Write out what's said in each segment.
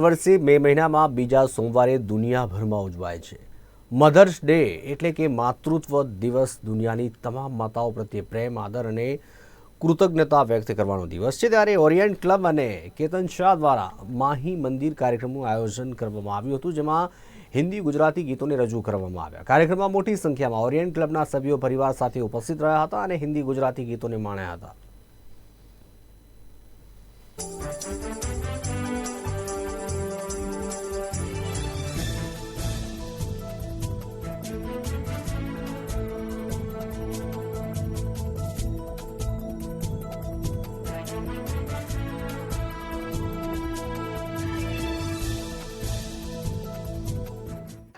વર્ષે મે મહિનામાં બીજા સોમવારે દુનિયાભરમાં ઉજવાય છે. મધર્સ ડે એટલે કે માતૃત્વ દિવસ દુનિયાની તમામ માતાઓ પ્રત્યે પ્રેમ, આદર અને કૃતજ્ઞતા વ્યક્ત કરવાનો દિવસ છે. ત્યારે ઓરિયન્ટ ક્લબ અને કેતન શાહ દ્વારા માહી મંદિર કાર્યક્રમનું આયોજન કરવામાં આવ્યું હતું, જેમાં હિન્દી, ગુજરાતી ગીતોને રજૂ કરવામાં આવ્યા. કાર્યક્રમમાં મોટી સંખ્યામાં ઓરિયન્ટ ક્લબના સભ્યો, પરિવાર સાથે ઉપસ્થિત રહ્યા હતા અને હિન્દી, ગુજરાતી ગીતોને માણ્યા હતા.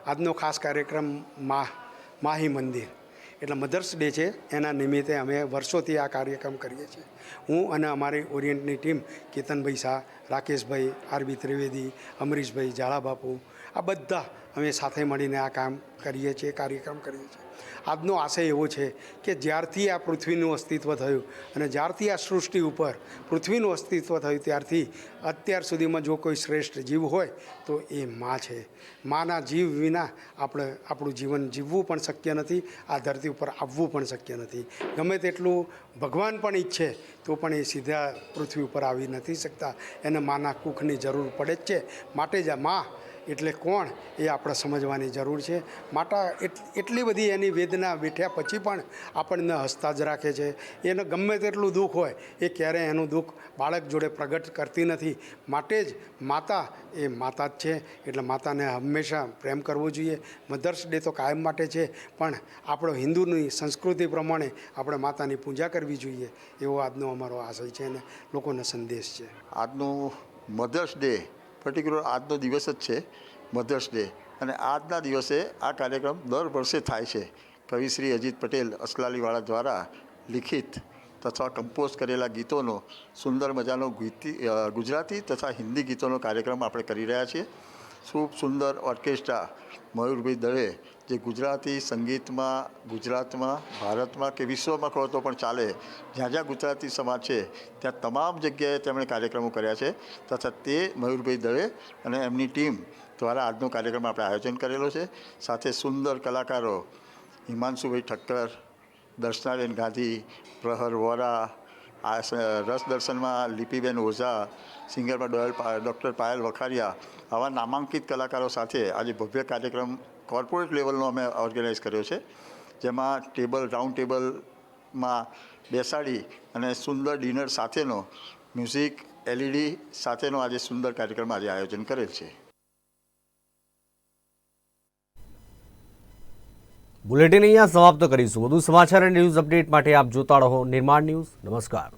આજનો ખાસ કાર્યક્રમ મા માહી મંદિર. એટલે મધર્સ ડે છે, એના નિમિત્તે અમે વર્ષોથી આ કાર્યક્રમ કરીએ છીએ. હું અને અમારી ઓરિયન્ટની ટીમ, કેતનભાઈ શાહ, રાકેશભાઈ, આરબી ત્રિવેદી, અમરીશભાઈ, ઝાળાબાપુ, આ બધા અમે સાથે મળીને આ કામ કરીએ છીએ, કાર્યક્રમ કરીએ છીએ. આજનો આશય એવો છે કે જ્યારથી આ પૃથ્વીનું અસ્તિત્વ થયું અને જ્યારથી આ સૃષ્ટિ ઉપર પૃથ્વીનું અસ્તિત્વ થયું, ત્યારથી અત્યાર સુધીમાં જો કોઈ શ્રેષ્ઠ જીવ હોય, તો એ મા છે. માના જીવ વિના આપણે આપણું જીવન જીવવું પણ શક્ય નથી, આ ધરતી ઉપર આવવું પણ શક્ય નથી. ગમે તેટલું ભગવાન પણ ઈચ્છે, તો પણ એ સીધા પૃથ્વી ઉપર આવી નથી શકતા. એને માના કુખની જરૂર પડે જ છે. માટે જ આ મા એટલે કોણ એ આપણે સમજવાની જરૂર છે. માતા એટ- એટલી બધી એની વેદના બેઠ્યા પછી પણ આપણને હસતા જ રાખે છે. એને ગમે તેટલું દુઃખ હોય એ ક્યારેય એનું દુઃખ બાળક જોડે પ્રગટ કરતી નથી. માટે જ માતા એ માતા જ છે. એટલે માતાને હંમેશા પ્રેમ કરવો જોઈએ. મધર્સ ડે તો કાયમ માટે છે. પણ આપણો હિન્દુની સંસ્કૃતિ પ્રમાણે આપણે માતાની પૂજા કરવી જોઈએ. એવો આજનો અમારો આશય છે અને લોકોને સંદેશ છે. આજનું મધર્સ ડે પર્ટિક્યુલર આજનો દિવસ જ છે મધર્સ ડે અને આજના દિવસે આ કાર્યક્રમ દર વર્ષે થાય છે. કવિ શ્રી અજીત પટેલ અસલાલીવાળા દ્વારા લિખિત તથા કમ્પોઝ કરેલા ગીતોનો સુંદર મજાનો ગીતી ગુજરાતી તથા હિન્દી ગીતોનો કાર્યક્રમ આપણે કરી રહ્યા છીએ. ખૂબ સુંદર ઓર્કેસ્ટ્રા મયુરભાઈ દળે, જે ગુજરાતી સંગીતમાં, ગુજરાતમાં, ભારતમાં કે વિશ્વમાં કહો તો પણ ચાલે, જ્યાં જ્યાં ગુજરાતી સમાજ છે, ત્યાં તમામ જગ્યાએ તેમણે કાર્યક્રમો કર્યા છે. તથા તે મયુરભાઈ દળે અને એમની ટીમ દ્વારા આજનો કાર્યક્રમ આપણે આયોજન કરેલો છે. સાથે સુંદર કલાકારો હિમાંશુભાઈ ઠક્કર, દર્શનાબેન ગાંધી, પ્રહર વોરા આ રસ દર્શનમાં લિપિબેન ઓઝા સિંગરમાં ડોયલ ડૉક્ટર પાયલ વખારિયા આવા નામાંકિત કલાકારો સાથે આજે ભવ્ય કાર્યક્રમ કોર્પોરેટ લેવલનો અમે ઓર્ગેનાઇઝ કર્યો છે, જેમાં ટેબલ, રાઉન્ડ ટેબલમાં બેસાડી અને સુંદર ડિનર સાથેનો મ્યુઝિક, એલઈડી સાથેનો આજે સુંદર કાર્યક્રમ આજે આયોજન કરેલ છે. બુલેટિન અહીંયા સમાપ્ત કરીશું. વધુ સમાચાર અને ન્યૂઝ અપડેટ માટે આપ જોતા રહો નિર્માણ ન્યૂઝ. નમસ્કાર.